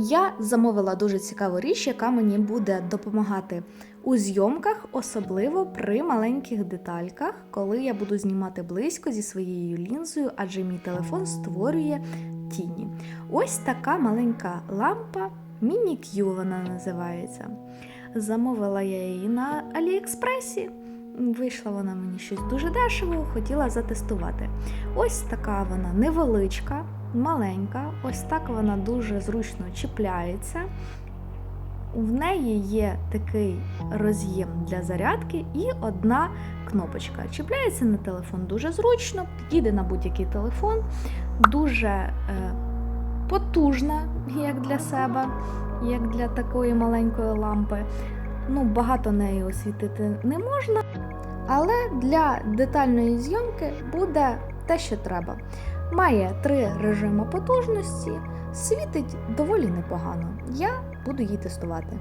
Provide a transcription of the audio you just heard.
Я замовила дуже цікаву річ, яка мені буде допомагати у зйомках, особливо при маленьких детальках, коли я буду знімати близько зі своєю лінзою, адже мій телефон створює тіні. Ось така маленька лампа Q вона називається. Замовила я її на Аліекспресі. Вийшла вона мені щось дуже дешево, хотіла затестувати. Ось така вона невеличка, маленька, ось так вона дуже зручно чіпляється. В неї є такий роз'єм для зарядки і одна кнопочка. Чіпляється на телефон дуже зручно, підійде на будь-який телефон, дуже е, потужна, як для себе, як для такої маленької лампи. Ну, багато нею освітити не можна, але для детальної зйомки буде те, що треба. Має три режими потужності, світить доволі непогано. Я буду її тестувати.